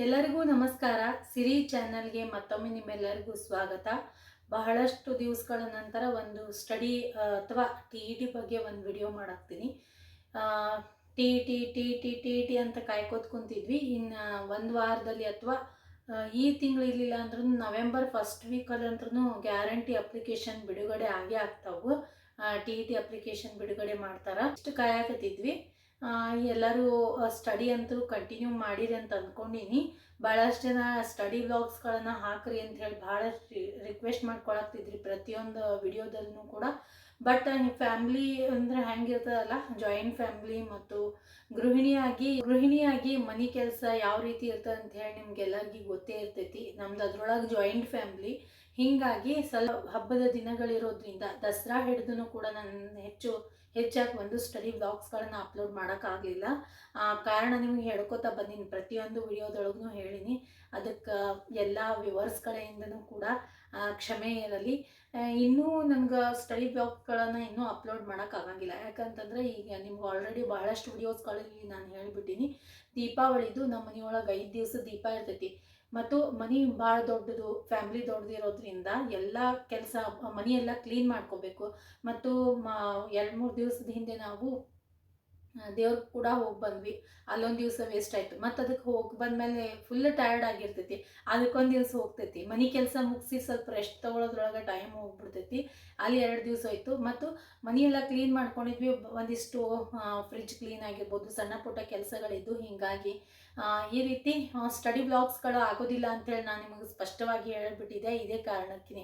ಎಲ್ಲರಿಗೂ ನಮಸ್ಕಾರ. ಸಿರಿ ಚಾನಲ್ಗೆ ಮತ್ತೊಮ್ಮೆ ನಿಮ್ಮೆಲ್ಲರಿಗೂ ಸ್ವಾಗತ. ಬಹಳಷ್ಟು ದಿವಸಗಳ ನಂತರ ಒಂದು ಸ್ಟಡಿ ಅಥವಾ ಟಿ ಇ ಟಿ ಬಗ್ಗೆ ಒಂದು video ಮಾಡಾಕ್ತೀನಿ. T T T T T T ಅಂತ ಕಾಯ್ಕೋತ್ ಕುಂತಿದ್ವಿ. ಇನ್ನು ಒಂದು ವಾರದಲ್ಲಿ ಅಥವಾ ಈ ತಿಂಗಳು ಇರಲಿಲ್ಲ ಅಂದ್ರೂ ನವೆಂಬರ್ ಫಸ್ಟ್ ವೀಕಲ್ಲಿ ಅಂತೂ ಗ್ಯಾರಂಟಿ ಅಪ್ಲಿಕೇಶನ್ ಬಿಡುಗಡೆ ಆಗೇ ಆಗ್ತಾವು. ಟಿ ಇ ಟಿ ಅಪ್ಲಿಕೇಶನ್ ಬಿಡುಗಡೆ ಮಾಡ್ತಾರೆ. ಇಷ್ಟು ಕಾಯಕತ್ತಿದ್ವಿ. ಎಲ್ಲರೂ ಸ್ಟಡಿ ಅಂತೂ ಕಂಟಿನ್ಯೂ ಮಾಡಿರಿ ಅಂತ ಅಂದ್ಕೊಂಡೀನಿ ಭಾಳಷ್ಟು ಜನ ಸ್ಟಡಿ ವ್ಲಾಗ್ಸ್ಗಳನ್ನು ಹಾಕ್ರಿ ಅಂತ ಹೇಳಿ ಭಾಳಷ್ಟು ರಿಕ್ವೆಸ್ಟ್ ಮಾಡ್ಕೊಳಕ್ತಿದ್ರಿ ಪ್ರತಿಯೊಂದು ವಿಡಿಯೋದಲ್ಲೂ ಕೂಡ. ಬಟ್ ಫ್ಯಾಮ್ಲಿ ಅಂದರೆ ಹೆಂಗಿರ್ತದಲ್ಲ? ಜಾಯಿಂಟ್ ಫ್ಯಾಮ್ಲಿ ಮತ್ತು ಗೃಹಿಣಿಯಾಗಿ ಗೃಹಿಣಿಯಾಗಿ ಮನೆ ಕೆಲಸ ಯಾವ ರೀತಿ ಇರ್ತದೆ ಅಂತ ಹೇಳಿ ನಿಮ್ಗೆಲ್ಲರಿಗೂ ಗೊತ್ತೇ ಇರ್ತೈತಿ. ನಮ್ದು ಅದ್ರೊಳಗೆ ಜಾಯಿಂಟ್ ಫ್ಯಾಮ್ಲಿ ಹೀಗಾಗಿ ಸ್ವಲ್ಪ ಹಬ್ಬದ ದಿನಗಳಿರೋದ್ರಿಂದ ದಸರಾ ಹಿಡಿದು ಕೂಡ ನಾನು ಹೆಚ್ಚು ಹೆಚ್ಚಾಗಿ ಒಂದು ಸ್ಟಡಿ ವ್ಲಾಗ್ಸ್ಗಳನ್ನು ಅಪ್ಲೋಡ್ ಮಾಡೋಕ್ಕಾಗಲಿಲ್ಲ. ಕಾರಣ ನಿಮ್ಗೆ ಹೇಳ್ಕೊತಾ ಬಂದೀನಿ. ಪ್ರತಿಯೊಂದು ವಿಡಿಯೋದೊಳಗೂ ಹೇಳಿನಿ. ಅದಕ್ಕೆ ಎಲ್ಲ ವ್ಯೂವರ್ಸ್ ಕಡೆಯಿಂದನೂ ಕೂಡ ಕ್ಷಮೆ ಇರಲಿ. ಆ, ಇನ್ನೂ ನನಗೆ ಸ್ಟಡಿ ಬ್ಲಾಗ್ಗಳನ್ನು ಇನ್ನೂ ಅಪ್ಲೋಡ್ ಮಾಡೋಕ್ಕಾಗಂಗಿಲ್ಲ. ಯಾಕಂತಂದರೆ ಈಗ ನಿಮ್ಗೆ ಆಲ್ರೆಡಿ ಭಾಳಷ್ಟು ವಿಡಿಯೋಸ್ಗಳಲ್ಲಿ ನಾನು ಹೇಳಿಬಿಟ್ಟಿನಿ. ದೀಪಾವಳಿದು ನಮ್ಮ ಮನೆಯೊಳಗೆ ಐದು ದಿವಸ ದೀಪ ಇರ್ತೈತಿ. ಮತ್ತು ಮನೆ ಭಾಳ ದೊಡ್ಡದು ಫ್ಯಾಮಿಲಿ ದೊಡ್ಡದಿರೋದ್ರಿಂದ ಎಲ್ಲ ಕೆಲಸ, ಮನೆಯೆಲ್ಲ ಕ್ಲೀನ್ ಮಾಡ್ಕೋಬೇಕು. ಮತ್ತು ಮ, ಎರಡು ಮೂರು ದಿವಸದ ಹಿಂದೆ ನಾವು ದೇವ್ರಿಗೆ ಕೂಡ ಹೋಗಿ ಬಂದ್ವಿ. ಅಲ್ಲೊಂದು ದಿವಸ ವೇಸ್ಟ್ ಆಯಿತು. ಮತ್ತು ಅದಕ್ಕೆ ಹೋಗಿ ಬಂದಮೇಲೆ ಫುಲ್ ಟಯರ್ಡ್ ಆಗಿರ್ತೈತಿ. ಅದಕ್ಕೊಂದು ದಿವಸ ಹೋಗ್ತೈತಿ. ಮನೆ ಕೆಲಸ ಮುಗಿಸಿ ಸ್ವಲ್ಪ ರೆಸ್ಟ್ ತೊಗೊಳೋದ್ರೊಳಗೆ ಟೈಮ್ ಹೋಗ್ಬಿಡ್ತೈತಿ. ಅಲ್ಲಿ ಎರಡು ದಿವಸ ಆಯಿತು. ಮತ್ತು ಮನೆಯೆಲ್ಲ ಕ್ಲೀನ್ ಮಾಡ್ಕೊಂಡಿದ್ವಿ. ಒಂದಿಷ್ಟು ಫ್ರಿಜ್ ಕ್ಲೀನ್ ಆಗಿರ್ಬೋದು, ಸಣ್ಣ ಪುಟ್ಟ ಕೆಲಸಗಳಿದ್ದು ಹೀಗಾಗಿ ಈ ರೀತಿ ಸ್ಟಡಿ ಬ್ಲಾಗ್ಸ್ಗಳು ಆಗೋದಿಲ್ಲ ಅಂತೇಳಿ ನಾನು ನಿಮಗೆ ಸ್ಪಷ್ಟವಾಗಿ ಹೇಳ್ಬಿಟ್ಟಿದ್ದೆ. ಇದೇ ಕಾರಣಕ್ಕೆ.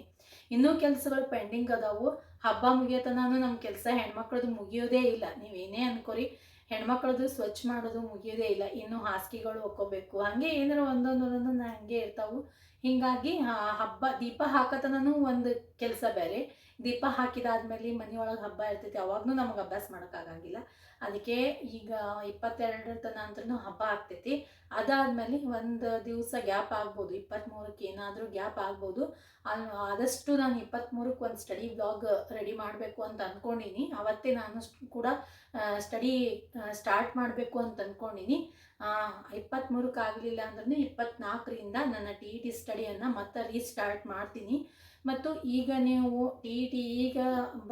ಇನ್ನೂ ಕೆಲಸಗಳು ಪೆಂಡಿಂಗ್ ಅದಾವು. ಹಬ್ಬ ಮುಗಿಯೋತನೂ ನಮ್ಮ ಕೆಲಸ ಹೆಣ್ಮಕ್ಳದ್ದು ಮುಗಿಯೋದೇ ಇಲ್ಲ. ನೀವೇನೇ ಅನ್ಕೋರಿ ಹೆಣ್ಮಕ್ಳದ್ದು ಸ್ವಚ್ಛ ಮಾಡೋದು ಮುಗಿಯೋದೇ ಇಲ್ಲ. ಇನ್ನು ಹಾಸಿಗೆಗಳು ಒಕ್ಕೋಬೇಕು. ಹಾಗೆ ಏನಾರ ಒಂದೊಂದು ಹಾಗೆ ಇರ್ತಾವು. ಹೀಗಾಗಿ ಹಬ್ಬ, ದೀಪ ಹಾಕತನೂ ಒಂದು ಕೆಲಸ ಬೇರೆ. ದೀಪ ಹಾಕಿದಾದ್ಮೇಲೆ ಮನೆಯೊಳಗೆ ಹಬ್ಬ ಇರ್ತೈತಿ ಅವಾಗೂ ನಮಗೆ ಅಭ್ಯಾಸ ಮಾಡೋಕ್ಕಾಗಂಗಿಲ್ಲ ಅದಕ್ಕೆ ಈಗ ಇಪ್ಪತ್ತೆರಡರ ತನ ಅಂದ್ರೂ ಹಬ್ಬ ಆಗ್ತೈತಿ. ಅದಾದಮೇಲೆ ಒಂದು ದಿವಸ ಗ್ಯಾಪ್ ಆಗ್ಬೋದು ಇಪ್ಪತ್ತ್ಮೂರಕ್ಕೆ ಏನಾದರೂ ಗ್ಯಾಪ್ ಆಗ್ಬೋದು. ಅಲ್ಲಿ ಆದಷ್ಟು ನಾನು ಇಪ್ಪತ್ತ್ಮೂರಕ್ಕೆ ಒಂದು ಸ್ಟಡಿ ಬ್ಲಾಗ್ ರೆಡಿ ಮಾಡಬೇಕು ಅಂತ ಅಂದ್ಕೊಂಡಿನಿ ಅವತ್ತೇ ನಾನು ಕೂಡ ಸ್ಟಡಿ ಸ್ಟಾರ್ಟ್ ಮಾಡಬೇಕು ಅಂತ ಅಂದ್ಕೊಂಡೀನಿ ಇಪ್ಪತ್ತ್ಮೂರಕ್ಕೆ ಆಗಲಿಲ್ಲ ಅಂದ್ರೂ ಇಪ್ಪತ್ತ್ನಾಲ್ಕರಿಂದ ನನ್ನ ಟಿ ಇ ಟಿ ಸ್ಟಡಿಯನ್ನು ಮತ್ತೆ ರೀಸ್ಟಾರ್ಟ್ ಮಾಡ್ತೀನಿ. ಮತ್ತು ಈಗ ನೀವು ಟಿ ಇ ಟಿ ಈಗ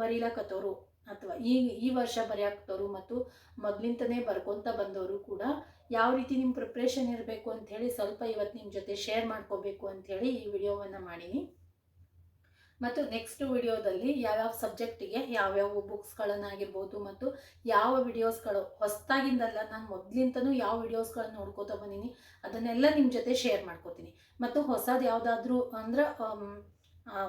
ಬರೀಲಕತ್ತವರು ಅಥವಾ ಈ ಈ ವರ್ಷ ಬರೆಯಾಕ್ತವ್ರು ಮತ್ತು ಮೊದಲಿಂದನೇ ಬರ್ಕೊತ ಬಂದವರು ಕೂಡ ಯಾವ ರೀತಿ ನಿಮ್ಮ ಪ್ರಿಪ್ರೇಷನ್ ಇರಬೇಕು ಅಂಥೇಳಿ ಸ್ವಲ್ಪ ಇವತ್ತು ನಿಮ್ಮ ಜೊತೆ ಶೇರ್ ಮಾಡ್ಕೋಬೇಕು ಅಂಥೇಳಿ ಈ ವಿಡಿಯೋವನ್ನು ಮಾಡೀನಿ. ಮತ್ತು ನೆಕ್ಸ್ಟ್ ವಿಡಿಯೋದಲ್ಲಿ ಯಾವ್ಯಾವ ಸಬ್ಜೆಕ್ಟಿಗೆ ಯಾವ್ಯಾವ ಬುಕ್ಸ್ಗಳನ್ನಾಗಿರ್ಬೋದು ಮತ್ತು ಯಾವ ವಿಡಿಯೋಸ್ಗಳು ಹೊಸದಾಗಿಂದಲ್ಲ ನಾನು ಮೊದಲಿಂದನೂ ಯಾವ ವಿಡಿಯೋಸ್ಗಳನ್ನ ನೋಡ್ಕೋತಾ ಬಂದೀನಿ, ಅದನ್ನೆಲ್ಲ ನಿಮ್ಮ ಜೊತೆ ಶೇರ್ ಮಾಡ್ಕೋತೀನಿ. ಮತ್ತು ಹೊಸದು ಯಾವುದಾದ್ರೂ ಅಂದ್ರೆ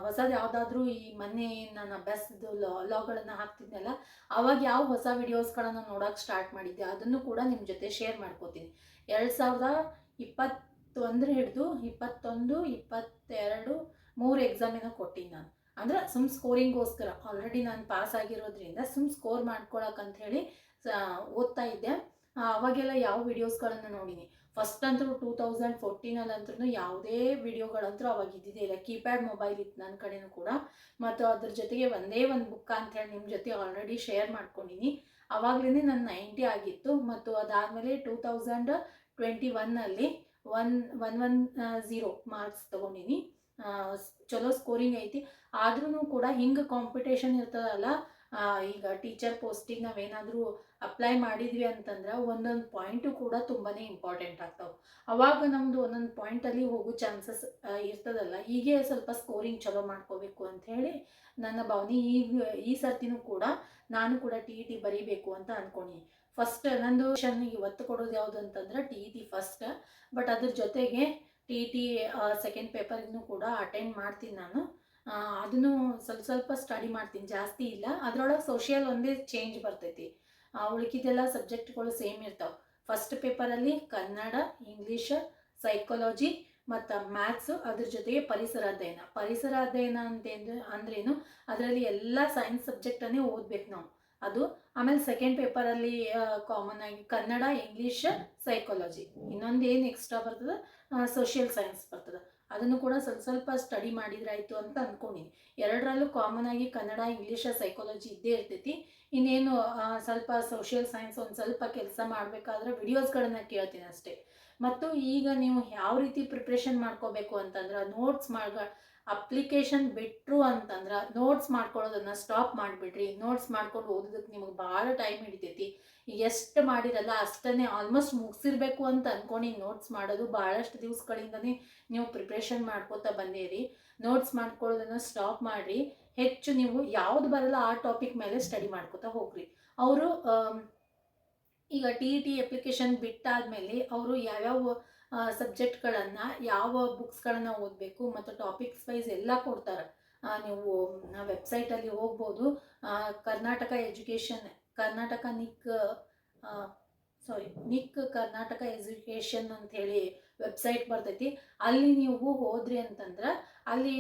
ಹೊಸದು ಯಾವುದಾದ್ರೂ ಈ ಮೊನ್ನೆ ನಾನು ಅಭ್ಯಾಸದ ಲಾಗಳನ್ನು ಹಾಕ್ತಿದ್ನಲ್ಲ, ಅವಾಗ ಯಾವ ಹೊಸ ವಿಡಿಯೋಸ್ಗಳನ್ನು ನೋಡೋಕೆ ಸ್ಟಾರ್ಟ್ ಮಾಡಿದ್ದೆ, ಅದನ್ನು ಕೂಡ ನಿಮ್ಮ ಜೊತೆ ಶೇರ್ ಮಾಡ್ಕೋತೀನಿ. ಎರಡು ಸಾವಿರದ ಇಪ್ಪತ್ತೊಂದರ ಹಿಡಿದು ಇಪ್ಪತ್ತೊಂದು, ಇಪ್ಪತ್ತೆರಡು ಮೂರು ಎಕ್ಸಾಮಿನ ಕೊಟ್ಟಿನಿ ನಾನು. ಅಂದ್ರೆ ಸುಮ್ ಸ್ಕೋರಿಂಗೋಸ್ಕರ ಆಲ್ರೆಡಿ ನಾನು ಪಾಸ್ ಆಗಿರೋದ್ರಿಂದ ಸುಮ್ ಸ್ಕೋರ್ ಮಾಡ್ಕೊಳಕ್ಕಂಥೇಳಿ ಓದ್ತಾ ಇದ್ದೆ. ಅವಾಗೆಲ್ಲ ಯಾವ ವಿಡಿಯೋಸ್ಗಳನ್ನು ನೋಡೀನಿ? ಫಸ್ಟ್ ಅಂತೂ ಟೂ ತೌಸಂಡ್ ಫೋರ್ಟೀನಲ್ಲಿ ಅಂತೂ ಯಾವುದೇ ವಿಡಿಯೋಗಳಂತೂ ಅವಾಗ ಇದ್ದಿದ್ದೇ ಇಲ್ಲ. ಕೀಪ್ಯಾಡ್ ಮೊಬೈಲ್ ಇತ್ತು ನನ್ನ ಕಡೆನೂ ಕೂಡ. ಮತ್ತು ಅದ್ರ ಜೊತೆಗೆ ಒಂದೇ ಒಂದು ಬುಕ್ ಅಂತೇಳಿ ನಿಮ್ಮ ಜೊತೆ ಆಲ್ರೆಡಿ ಶೇರ್ ಮಾಡ್ಕೊಂಡಿನಿ. ಅವಾಗಲೇ ನನ್ನ ನೈಂಟಿ ಆಗಿತ್ತು. ಮತ್ತು ಅದಾದಮೇಲೆ ಟೂ ತೌಸಂಡ್ ಟ್ವೆಂಟಿ ಒನ್ನಲ್ಲಿ one one one zero marks ತೊಗೊಂಡಿನಿ. ಚಲೋ ಸ್ಕೋರಿಂಗ್ ಐತಿ. ಆದ್ರೂ ಕೂಡ ಹಿಂಗೆ ಕಾಂಪಿಟೇಷನ್ ಇರ್ತದಲ್ಲ ಈಗ ಟೀಚರ್ ಪೋಸ್ಟಿಗೆ ನಾವೇನಾದರೂ ಅಪ್ಲೈ ಮಾಡಿದ್ವಿ ಅಂತಂದ್ರೆ ಒಂದೊಂದು ಪಾಯಿಂಟು ಕೂಡ ತುಂಬಾ ಇಂಪಾರ್ಟೆಂಟ್ ಆಗ್ತಾವೆ. ಅವಾಗ ನಮ್ಮದು ಒಂದೊಂದು ಪಾಯಿಂಟಲ್ಲಿ ಹೋಗೋ ಚಾನ್ಸಸ್ ಇರ್ತದಲ್ಲ. ಹೀಗೆ ಸ್ವಲ್ಪ ಸ್ಕೋರಿಂಗ್ ಚಲೋ ಮಾಡ್ಕೋಬೇಕು ಅಂತ ಹೇಳಿ ನನ್ನ ಭಾವನೆ ಈಗ, ಈ ಸರ್ತಿನೂ ಕೂಡ ನಾನು ಕೂಡ ಟಿ ಇ ಟಿ ಬರೀಬೇಕು ಅಂತ ಅಂದ್ಕೊಂಡಿನಿ ಫಸ್ಟ್ ನಂದು ಶನ್ನಿಗೆ ಒತ್ತು ಕೊಡೋದು ಯಾವುದು ಅಂತಂದ್ರೆ T E T first but ಅದ್ರ ಜೊತೆಗೆ ಟಿ ಇ ಟಿ ಸೆಕೆಂಡ್ ಪೇಪರ್ಗೂ ಕೂಡ ಅಟೆಂಡ್ ಮಾಡ್ತೀನಿ ನಾನು. ಅದನ್ನು ಸ್ವಲ್ಪ ಸ್ವಲ್ಪ ಸ್ಟಡಿ ಮಾಡ್ತೀನಿ. ಜಾಸ್ತಿ ಇಲ್ಲ. ಅದರೊಳಗೆ ಸೋಷಿಯಲ್ ಒಂದೇ ಚೇಂಜ್ ಬರ್ತೈತಿ. ಉಳ್ಕಿದೆಲ್ಲ ಸಬ್ಜೆಕ್ಟ್ಗಳು ಸೇಮ್ ಇರ್ತಾವೆ. ಫಸ್ಟ್ ಪೇಪರಲ್ಲಿ ಕನ್ನಡ ಇಂಗ್ಲೀಷ ಸೈಕಾಲಜಿ ಮತ್ತು ಮ್ಯಾಥ್ಸು ಅದ್ರ ಜೊತೆಗೆ ಪರಿಸರ ಅಧ್ಯಯನ. ಪರಿಸರ ಅಧ್ಯಯನ ಅಂತಂದ್ರೆ ಅಂದ್ರೇನು? ಅದರಲ್ಲಿ ಎಲ್ಲ ಸೈನ್ಸ್ ಸಬ್ಜೆಕ್ಟನ್ನೇ ಓದ್ಬೇಕು ನಾವು. ಅದು ಆಮೇಲೆ ಸೆಕೆಂಡ್ ಪೇಪರಲ್ಲಿ ಕಾಮನ್ ಆಗಿ ಕನ್ನಡ ಇಂಗ್ಲೀಷ್ ಸೈಕಾಲಜಿ ಇನ್ನೊಂದು ಏನು ಎಕ್ಸ್ಟ್ರಾ ಬರ್ತದೆ? ಸೋಷಿಯಲ್ ಸೈನ್ಸ್ ಬರ್ತದೆ. ಅದನ್ನು ಕೂಡ ಸ್ವಲ್ಪ ಸ್ವಲ್ಪ ಸ್ಟಡಿ ಮಾಡಿದ್ರಾಯ್ತು ಅಂತ ಅಂದ್ಕೊಂಡಿನಿ ಎರಡರಲ್ಲೂ ಕಾಮನ್ ಆಗಿ ಕನ್ನಡ ಇಂಗ್ಲೀಷ ಸೈಕಾಲಜಿ ಇದ್ದೇ ಇರ್ತೈತಿ. ಇನ್ನೇನು ಸ್ವಲ್ಪ ಸೋಷಿಯಲ್ ಸೈನ್ಸ್ ಒಂದು ಸ್ವಲ್ಪ ಕೆಲಸ ಮಾಡಬೇಕಾದ್ರೆ ವಿಡಿಯೋಸ್ಗಳನ್ನ ಕೇಳ್ತೀನಿ ಅಷ್ಟೇ. ಮತ್ತು ಈಗ ನೀವು ಯಾವ ರೀತಿ ಪ್ರಿಪ್ರೇಷನ್ ಮಾಡ್ಕೋಬೇಕು ಅಂತಂದ್ರೆ ನೋಟ್ಸ್ ಮಾಡ ಅಪ್ಲಿಕೇಶನ್ ಬಿಟ್ಟರು ಅಂತಂದ್ರೆ ನೋಟ್ಸ್ ಮಾಡ್ಕೊಳ್ಳೋದನ್ನ ಸ್ಟಾಪ್ ಮಾಡಿಬಿಡ್ರಿ. ನೋಟ್ಸ್ ಮಾಡ್ಕೊಂಡು ಓದೋದಕ್ಕೆ ನಿಮಗೆ ಭಾಳ ಟೈಮ್ ಹಿಡಿತೈತಿ. ಎಷ್ಟು ಮಾಡಿರಲ್ಲ ಅಷ್ಟನ್ನೇ ಆಲ್ಮೋಸ್ಟ್ ಮುಗಿಸಿರ್ಬೇಕು ಅಂತ ಅನ್ಕೊಂಡು ನೋಟ್ಸ್ ಮಾಡೋದು ಭಾಳಷ್ಟು ದಿವಸಗಳಿಂದನೇ ನೀವು ಪ್ರಿಪ್ರೇಷನ್ ಮಾಡ್ಕೋತಾ ಬಂದಿರಿ. ನೋಟ್ಸ್ ಮಾಡ್ಕೊಳ್ಳೋದನ್ನ ಸ್ಟಾಪ್ ಮಾಡಿರಿ. ಹೆಚ್ಚು ನೀವು ಯಾವ್ದು ಬರಲ್ಲ ಆ ಟಾಪಿಕ್ ಮೇಲೆ ಸ್ಟಡಿ ಮಾಡ್ಕೋತಾ ಹೋಗ್ರಿ. ಅವರು ಈಗ ಟಿ ಇ ಟಿ ಅಪ್ಲಿಕೇಶನ್ ಬಿಟ್ಟಾದ್ಮೇಲೆ ಅವರು ಯಾವ್ಯಾವ ಸಬ್ಜೆಕ್ಟ್ಗಳನ್ನು ಯಾವ ಬುಕ್ಸ್ಗಳನ್ನು ಓದಬೇಕು ಮತ್ತು ಟಾಪಿಕ್ಸ್ ವೈಸ್ ಎಲ್ಲ ಕೊಡ್ತಾರೆ. ನೀವು ವೆಬ್ಸೈಟಲ್ಲಿ ಹೋಗ್ಬೋದು. ಕರ್ನಾಟಕ ಎಜುಕೇಷನ್ ಕರ್ನಾಟಕ ನಿಕ್ ಸಾರಿ ನಿಕ್ ಕರ್ನಾಟಕ ಎಜುಕೇಷನ್ ಅಂತ ಹೇಳಿ ವೆಬ್ಸೈಟ್ ಬರ್ತೈತಿ. ಅಲ್ಲಿ ನೀವು ಹೋದ್ರಿ ಅಂತಂದ್ರೆ, ಅಲ್ಲಿ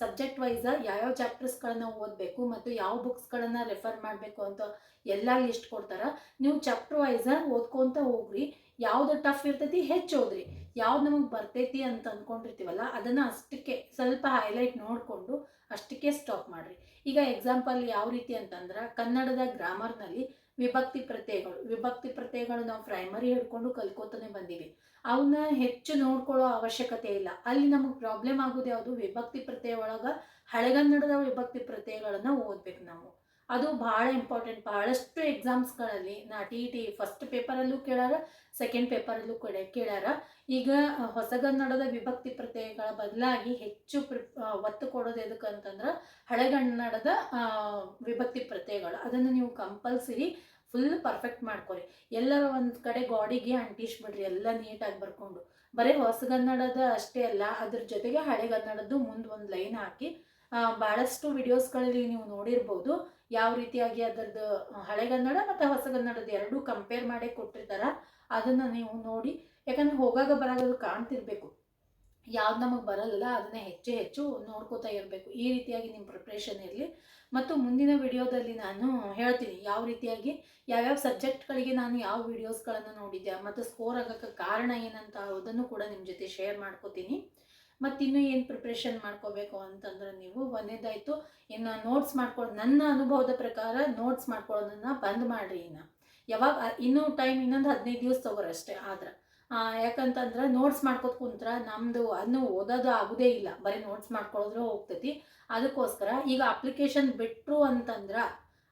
ಸಬ್ಜೆಕ್ಟ್ ಯಾವ ಯಾವ್ಯಾವ ಚಾಪ್ಟರ್ಸ್ಗಳನ್ನ ಓದಬೇಕು ಮತ್ತು ಯಾವ ಬುಕ್ಸ್ಗಳನ್ನು ರೆಫರ್ ಮಾಡಬೇಕು ಅಂತ ಎಲ್ಲ ಲಿಸ್ಟ್ ಕೊಡ್ತಾರ. ನೀವು ಚಾಪ್ಟರ್ ವೈಸ್ ಓದ್ಕೊಂತ ಹೋಗ್ರಿ. ಯಾವ್ದು ಟಫ್ ಇರ್ತೈತಿ ಹೆಚ್ಚು ಓದ್ರಿ. ಯಾವ್ದು ನಮಗೆ ಬರ್ತೈತಿ ಅಂತ ಅಂದ್ಕೊಂಡಿರ್ತೀವಲ್ಲ ಅದನ್ನು ಅಷ್ಟಕ್ಕೆ ಸ್ವಲ್ಪ ಹೈಲೈಟ್ ನೋಡಿಕೊಂಡು ಅಷ್ಟಕ್ಕೆ ಸ್ಟಾಪ್ ಮಾಡಿರಿ. ಈಗ ಎಕ್ಸಾಂಪಲ್ ಯಾವ ರೀತಿ ಅಂತಂದ್ರೆ ಕನ್ನಡದ ಗ್ರಾಮರ್ನಲ್ಲಿ ವಿಭಕ್ತಿ ಪ್ರತ್ಯಯಗಳು. ವಿಭಕ್ತಿ ಪ್ರತ್ಯಯಗಳು ನಾವು ಪ್ರೈಮರಿ ಹಿಡ್ಕೊಂಡು ಕಲ್ಕೋತಾನೆ ಬಂದೀವಿ. ಅವನ್ನ ಹೆಚ್ಚು ನೋಡ್ಕೊಳ್ಳೋ ಅವಶ್ಯಕತೆ ಇಲ್ಲ. ಅಲ್ಲಿ ನಮಗೆ ಪ್ರಾಬ್ಲಮ್ ಆಗೋದು ಯಾವುದು? ವಿಭಕ್ತಿ ಪ್ರತ್ಯಯ ಒಳಗೆ ಹಳೆಗನ್ನಡದ ವಿಭಕ್ತಿ ಪ್ರತ್ಯಯಗಳನ್ನು ಓದ್ಬೇಕು ನಾವು. ಅದು ಭಾಳ ಇಂಪಾರ್ಟೆಂಟ್ ಬಹಳಷ್ಟು ಎಕ್ಸಾಮ್ಸ್ಗಳಲ್ಲಿ ನಾ ಟಿ ಟಿ ಫಸ್ಟ್ ಪೇಪರಲ್ಲೂ ಕೇಳಾರ ಸೆಕೆಂಡ್ ಪೇಪರಲ್ಲೂ ಕೂಡ ಕೇಳಾರ. ಈಗ ಹೊಸಗನ್ನಡದ ವಿಭಕ್ತಿ ಪ್ರತ್ಯಯಗಳ ಬದಲಾಗಿ ಹೆಚ್ಚು ಒತ್ತು ಕೊಡೋದು ಎದಕ್ಕೆ ಅಂತಂದ್ರೆ ಹಳೆಗನ್ನಡದ ವಿಭಕ್ತಿ ಪ್ರತ್ಯಯಗಳು. ಅದನ್ನು ನೀವು ಕಂಪಲ್ಸರಿ ಫುಲ್ ಪರ್ಫೆಕ್ಟ್ ಮಾಡ್ಕೊರಿ. ಎಲ್ಲರ ಒಂದು ಕಡೆ ಗಾಡಿಗೆ ಅಂಟಿಸ್ಬಿಡ್ರಿ ಎಲ್ಲ ನೀಟಾಗಿ ಬರ್ಕೊಂಡು. ಬರೀ ಹೊಸಗನ್ನಡದ ಅಷ್ಟೇ ಅಲ್ಲ, ಅದ್ರ ಜೊತೆಗೆ ಹಳೆಗನ್ನಡದ್ದು ಮುಂದೆ ಒಂದು ಲೈನ್ ಹಾಕಿ ಭಾಳಷ್ಟು ವಿಡಿಯೋಸ್ಗಳಲ್ಲಿ ನೀವು ನೋಡಿರ್ಬೋದು. ಯಾವ ರೀತಿಯಾಗಿ ಅದರದ್ದು ಹಳೆಗನ್ನಡ ಮತ್ತು ಹೊಸಗನ್ನಡದ ಎರಡೂ ಕಂಪೇರ್ ಮಾಡಿ ಕೊಟ್ಟಿರ್ತಾರ. ಅದನ್ನು ನೀವು ನೋಡಿ, ಯಾಕಂದ್ರೆ ಹೋಗಾಗ ಬರಾಗದು ಕಾಣ್ತಿರ್ಬೇಕು. ಯಾವ್ದು ನಮಗೆ ಬರಲ್ಲ ಅದನ್ನ ಹೆಚ್ಚು ಹೆಚ್ಚು ನೋಡ್ಕೋತಾ ಇರಬೇಕು. ಈ ರೀತಿಯಾಗಿ ನಿಮ್ಮ ಪ್ರಿಪ್ರೇಷನ್ ಇರಲಿ. ಮತ್ತು ಮುಂದಿನ ವಿಡಿಯೋದಲ್ಲಿ ನಾನು ಹೇಳ್ತೀನಿ ಯಾವ ರೀತಿಯಾಗಿ, ಯಾವ್ಯಾವ ಸಬ್ಜೆಕ್ಟ್ಗಳಿಗೆ ನಾನು ಯಾವ ವಿಡಿಯೋಸ್ಗಳನ್ನು ನೋಡಿದ್ದೆ ಮತ್ತು ಸ್ಕೋರ್ ಆಗೋಕ್ಕೆ ಕಾರಣ ಏನಂತ ಅದನ್ನು ಕೂಡ ನಿಮ್ಮ ಜೊತೆ ಶೇರ್ ಮಾಡ್ಕೋತೀನಿ. ಮತ್ತು ಇನ್ನೂ ಏನು ಪ್ರಿಪ್ರೇಷನ್ ಮಾಡ್ಕೋಬೇಕು ಅಂತಂದ್ರೆ ನೀವು ಒಂದೇದಾಯಿತು, ಇನ್ನು ನೋಟ್ಸ್ ಮಾಡ್ಕೊಳ್ಳೋ ನನ್ನ ಅನುಭವದ ಪ್ರಕಾರ ನೋಟ್ಸ್ ಮಾಡ್ಕೊಳ್ಳೋದನ್ನ ಬಂದ್ ಮಾಡಿರಿ ಇನ್ನು. ಯಾವಾಗ, ಇನ್ನೂ ಟೈಮ್ ಇನ್ನೊಂದು ಹದಿನೈದು ದಿವಸ ತಗೋರಷ್ಟೇ ಆದ್ರೆ. ಯಾಕಂತಂದ್ರೆ ನೋಟ್ಸ್ ಮಾಡ್ಕೊತ ಕುಂತ್ರ ನಮ್ಮದು ಅದನ್ನು ಓದೋದು ಆಗೋದೇ ಇಲ್ಲ. ಬರೀ ನೋಟ್ಸ್ ಮಾಡ್ಕೊಳ್ಳೋದ್ರೆ ಹೋಗ್ತೈತಿ. ಅದಕ್ಕೋಸ್ಕರ ಈಗ ಅಪ್ಲಿಕೇಶನ್ ಬಿಟ್ಟರು ಅಂತಂದ್ರೆ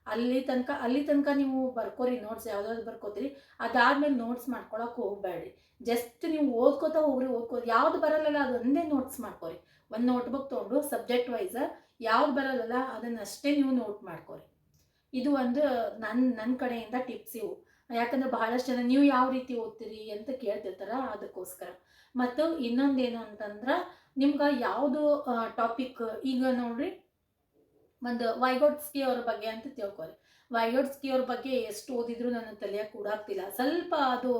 ಅಲ್ಲಿ ತನಕ ಅಲ್ಲಿ ತನಕ ನೀವು ಬರ್ಕೋರಿ ನೋಟ್ಸ್ ಯಾವ್ದಾದ್ರು ಬರ್ಕೋತೀರಿ. ಅದಾದ್ಮೇಲೆ ನೋಟ್ಸ್ ಮಾಡ್ಕೊಳಕ್ಕೆ ಹೋಗಬೇಡ್ರಿ ಜಸ್ಟ್ ನೀವು ಓದ್ಕೋತಾ ಹೋಗ್ರಿ ಓದ್ಕೋ ಯಾವ್ದು ಬರಲ್ಲಲ್ಲ ಅದೊಂದೇ ನೋಟ್ಸ್ ಮಾಡ್ಕೊರಿ. ಒಂದು ನೋಟ್ಬುಕ್ ತೊಗೊಂಡು ಸಬ್ಜೆಕ್ಟ್ ವೈಸ್ ಯಾವ್ದು ಬರಲ್ಲಲ್ಲ ಅದನ್ನಷ್ಟೇ ನೀವು ನೋಟ್ ಮಾಡ್ಕೊರಿ. ಇದು ಒಂದು ನನ್ನ ನನ್ನ ಕಡೆಯಿಂದ ಟಿಪ್ಸ್ ಇವು. ಯಾಕಂದ್ರೆ ಬಹಳಷ್ಟು ಜನ ನೀವು ಯಾವ ರೀತಿ ಓದ್ತೀರಿ ಅಂತ ಕೇಳ್ತಿರ್ತಾರ ಅದಕ್ಕೋಸ್ಕರ. ಮತ್ತು ಇನ್ನೊಂದೇನು ಅಂತಂದ್ರೆ ನಿಮ್ಗೆ ಯಾವುದು ಟಾಪಿಕ್ ಈಗ ನೋಡ್ರಿ, ಒಂದು ವೈಗೋಟ್ಸ್ಕಿ ಅವ್ರ ಬಗ್ಗೆ ಅಂತ ತಿಳ್ಕೊರಿ ವೈಗೋಟ್ಸ್ಕಿ ಅವ್ರ ಬಗ್ಗೆ ಎಷ್ಟು ಓದಿದ್ರು ನನ್ನ ತಲೆಯಾಗ ಕೂಡಾಗ್ತಿಲ್ಲ. ಸ್ವಲ್ಪ ಅದು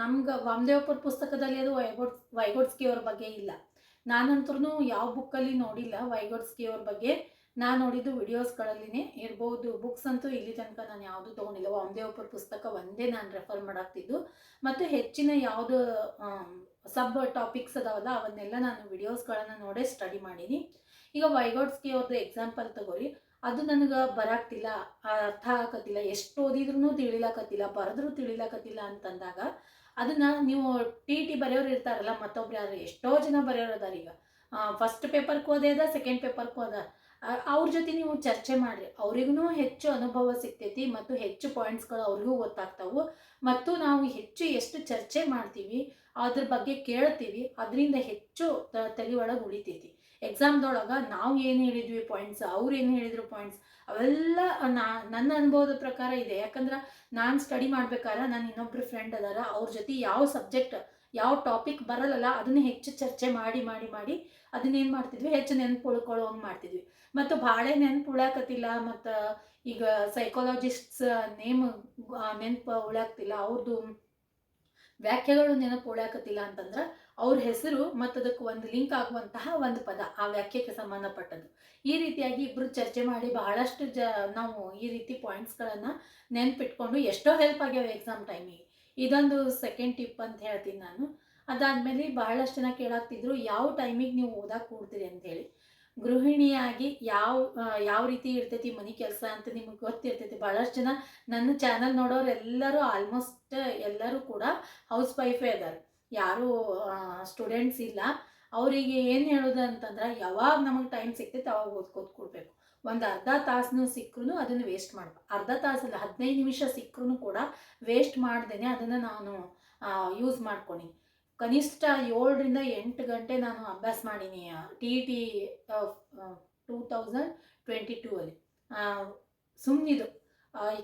ನಮ್ಗೆ ವಾಮದೇವಪುರ ಪುಸ್ತಕದಲ್ಲಿ ಅದು ವೈಗೋಟ್ಸ್ ವೈಗೋಟ್ಸ್ಕಿ ಅವ್ರ ಬಗ್ಗೆ ಇಲ್ಲ. ನಾನಂತರೂ ಯಾವ ಬುಕ್ಕಲ್ಲಿ ನೋಡಿಲ್ಲ ವೈಗೋಟ್ಸ್ಕಿ ಅವ್ರ ಬಗ್ಗೆ. ನಾನು ನೋಡಿದ್ದು ವಿಡಿಯೋಸ್ಗಳಲ್ಲಿನೇ ಇರ್ಬೋದು, ಬುಕ್ಸ್ ಅಂತೂ ಇಲ್ಲಿ ತನಕ ನಾನು ಯಾವುದು ತೊಗೊಂಡಿಲ್ಲ. ವಾಮದೇವಪುರ ಪುಸ್ತಕ ಒಂದೇ ನಾನು ರೆಫರ್ ಮಾಡಾಕ್ತಿದ್ದು. ಮತ್ತು ಹೆಚ್ಚಿನ ಯಾವುದು ಸಬ್ ಟಾಪಿಕ್ಸ್ ಅದಾವಲ್ಲ, ಅವನ್ನೆಲ್ಲ ನಾನು ವಿಡಿಯೋಸ್ಗಳನ್ನು ನೋಡೇ ಸ್ಟಡಿ ಮಾಡೀನಿ. ಈಗ ವೈಗೋಡ್ಸ್ಕಿ ಅವ್ರದ್ದು ಎಕ್ಸಾಂಪಲ್ ತಗೋರಿ. ಅದು ನನಗೆ ಬರಾಕ್ತಿಲ್ಲ, ಅರ್ಥ ಆಗತ್ತಿಲ್ಲ ಎಷ್ಟು ಓದಿದ್ರೂ ತಿಳಿಲಾಕತ್ತಿಲ್ಲ, ಬರೆದ್ರೂ ತಿಳಿಲಾಕತ್ತಿಲ್ಲ ಅಂತಂದಾಗ, ಅದನ್ನ ನೀವು ಟಿ ಟಿ ಬರೆಯೋರು ಇರ್ತಾರಲ್ಲ, ಮತ್ತೊಬ್ರು ಯಾರು, ಎಷ್ಟೋ ಜನ ಬರೆಯೋರು ಅದಾರ ಈಗ ಫಸ್ಟ್ ಪೇಪರ್ಗೆ ಹೋದೆ ಅದ ಸೆಕೆಂಡ್ ಪೇಪರ್ಗೆ ಆ- ಅವ್ರ ಜೊತೆ ನೀವು ಚರ್ಚೆ ಮಾಡಿರಿ. ಅವ್ರಿಗೂ ಹೆಚ್ಚು ಅನುಭವ ಸಿಗ್ತೈತಿ ಮತ್ತು ಹೆಚ್ಚು ಪಾಯಿಂಟ್ಸ್ಗಳು ಅವ್ರಿಗೂ ಗೊತ್ತಾಗ್ತಾವು. ಮತ್ತು ನಾವು ಹೆಚ್ಚು ಎಷ್ಟು ಚರ್ಚೆ ಮಾಡ್ತೀವಿ, ಅದ್ರ ಬಗ್ಗೆ ಕೇಳ್ತೀವಿ, ಅದರಿಂದ ಹೆಚ್ಚು ತಲೆ ಒಳಗೆ ಉಳಿತೈತಿ. ಎಕ್ಸಾಮ್ದೊಳಗೆ ನಾವು ಏನು ಹೇಳಿದ್ವಿ ಪಾಯಿಂಟ್ಸ್ ಅವ್ರು ಏನು ಹೇಳಿದ್ರು ಪಾಯಿಂಟ್ಸ್ ಅವೆಲ್ಲ ನಾ, ನನ್ನ ಅನುಭವದ ಪ್ರಕಾರ ಇದೆ. ಯಾಕಂದ್ರೆ ನಾನು ಸ್ಟಡಿ ಮಾಡ್ಬೇಕಾದ್ರೆ ನಾನು ಇನ್ನೊಬ್ರು ಫ್ರೆಂಡ್ ಅದಾರ, ಅವ್ರ ಜೊತೆ ಯಾವ ಸಬ್ಜೆಕ್ಟ್ ಯಾವ ಟಾಪಿಕ್ ಬರಲ್ಲಲ್ಲ, ಅದನ್ನ ಹೆಚ್ಚು ಚರ್ಚೆ ಮಾಡಿ ಮಾಡಿ ಮಾಡಿ, ಅದನ್ನೇನು ಮಾಡ್ತಿದ್ವಿ? ಹೆಚ್ಚು ನೆನ್ಪು ಉಳ್ಕೊಳ್ಳೋ ಮಾಡ್ತಿದ್ವಿ. ಮತ್ತು ಭಾಳ ನೆನಪು ಉಳ್ಯಾಕತ್ತಿಲ್ಲ ಮತ್ತು ಈಗ ಸೈಕಾಲಜಿಸ್ಟ್ಸ್ ನೇಮ್ ನೆನ್ಪು ಉಳ್ಯಾಕ್ತಿಲ್ಲ ಅವ್ರದ್ದು ವ್ಯಾಖ್ಯೆಗಳು ನೆನಪು ಉಳ್ಯಾಕತ್ತಿಲ್ಲ ಅಂತಂದ್ರೆ ಅವ್ರ ಹೆಸರು ಮತ್ತು ಅದಕ್ಕೆ ಒಂದು ಲಿಂಕ್ ಆಗುವಂತಹ ಒಂದು ಪದ ಆ ವ್ಯಾಖ್ಯಕ್ಕೆ ಸಂಬಂಧಪಟ್ಟದ್ದು. ಈ ರೀತಿಯಾಗಿ ಇಬ್ಬರು ಚರ್ಚೆ ಮಾಡಿ ಬಹಳಷ್ಟು ಜ, ನಾವು ಈ ರೀತಿ ಪಾಯಿಂಟ್ಸ್ಗಳನ್ನು ನೆನ್ಪಿಟ್ಕೊಂಡು ಎಷ್ಟೋ ಹೆಲ್ಪ್ ಆಗ್ಯಾವ ಎಕ್ಸಾಮ್ ಟೈಮಿಗೆ ಇದೊಂದು ಸೆಕೆಂಡ್ ಟಿಪ್ ಅಂತ ಹೇಳ್ತೀನಿ ನಾನು. ಅದಾದಮೇಲೆ ಬಹಳಷ್ಟು ಜನ ಕೇಳಾಕ್ತಿದ್ರು, ಯಾವ ಟೈಮಿಗೆ ನೀವು ಓದಕ್ಕೆ ಕೂಡ್ತೀರಿ ಅಂತೇಳಿ ಗೃಹಿಣಿಯಾಗಿ ಯಾವ ಯಾವ ರೀತಿ ಇರ್ತೈತಿ ಮನೆ ಕೆಲಸ ಅಂತ ನಿಮಗೆ ಗೊತ್ತಿರ್ತೈತಿ. ಭಾಳಷ್ಟು ಜನ ನನ್ನ ಚಾನಲ್ ನೋಡೋರು ಎಲ್ಲರೂ ಆಲ್ಮೋಸ್ಟ್ ಎಲ್ಲರೂ ಕೂಡ ಹೌಸ್ ವೈಫೇ ಅದಾರ. ಯಾರೂ ಸ್ಟೂಡೆಂಟ್ಸ್ ಇಲ್ಲ. ಅವರಿಗೆ ಏನು ಹೇಳೋದು ಅಂತಂದ್ರೆ ಯಾವಾಗ ನಮಗೆ ಟೈಮ್ ಸಿಗ್ತೈತೆ ಅವಾಗ ಓದ್ಕೋದು ಕೊಡಬೇಕು. ಒಂದು ಅರ್ಧ ತಾಸು ಸಿಕ್ಕರೂ ಅದನ್ನು ವೇಸ್ಟ್ ಮಾಡ್ಬೇಕು ಅರ್ಧ ತಾಸಲ್ಲ ಹದಿನೈದು ನಿಮಿಷ ಸಿಕ್ಕರೂ ಕೂಡ ವೇಸ್ಟ್ ಮಾಡ್ದೇನೆ ಅದನ್ನು ನಾನು ಯೂಸ್ ಮಾಡ್ಕೊಂಡು ಕನಿಷ್ಠ ಏಳರಿಂದ ಎಂಟು ಗಂಟೆ ನಾನು ಅಭ್ಯಾಸ ಮಾಡೀನಿ T E T two thousand twenty two ಸುಮ್ಮನಿದು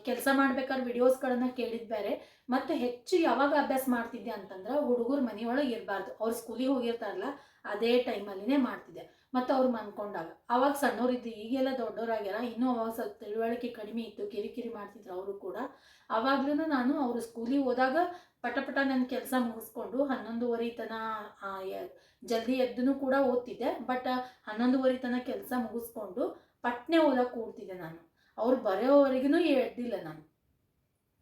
ಕೆಲಸ ಮಾಡ್ಬೇಕಾದ್ರೆ ವಿಡಿಯೋಸ್ಗಳನ್ನು ಕೇಳಿದ ಬೇರೆ. ಮತ್ತು ಹೆಚ್ಚು ಯಾವಾಗ ಅಭ್ಯಾಸ ಮಾಡ್ತಿದ್ದೆ ಅಂತಂದ್ರೆ ಹುಡುಗರು ಮನೆಯೊಳಗೆ ಇರಬಾರ್ದು. ಅವ್ರು ಸ್ಕೂಲಿಗೆ ಹೋಗಿರ್ತಾರಲ್ಲ, ಅದೇ ಟೈಮಲ್ಲಿನೇ ಮಾಡ್ತಿದ್ದೆ. ಮತ್ತು ಅವ್ರು ಮನ್ಕೊಂಡಾಗ. ಅವಾಗ ಸಣ್ಣವರಿದ್ದು ಈಗೆಲ್ಲ ದೊಡ್ಡವರಾಗ್ಯಾರ, ಇನ್ನೂ ಅವಾಗ ಸ್ವಲ್ಪ ತಿಳುವಳಿಕೆ ಕಡಿಮೆ ಇತ್ತು, ಕಿರಿಕಿರಿ ಮಾಡ್ತಿದ್ರು ಅವರು ಕೂಡ. ಅವಾಗ್ಲೂ ನಾನು ಅವರು ಸ್ಕೂಲಿಗೆ ಹೋದಾಗ ಪಟ ಪಟ ನನ್ನ ಕೆಲಸ ಮುಗಿಸ್ಕೊಂಡು ಹನ್ನೊಂದುವರೆ ತನ ಜಲ್ದಿ ಎದ್ದು ಕೂಡ ಓದ್ತಿದ್ದೆ, ಬಟ್ ಹನ್ನೊಂದುವರೆ ತನ ಕೆಲಸ ಮುಗಿಸ್ಕೊಂಡು ಪಟ್ನೆ ಓದಕ್ಕೆ ಕೂಡ್ತಿದ್ದೆ ನಾನು. ಅವ್ರು ಬರೆಯೋವರೆಗೂ ಎದ್ದಿಲ್ಲ ನಾನು.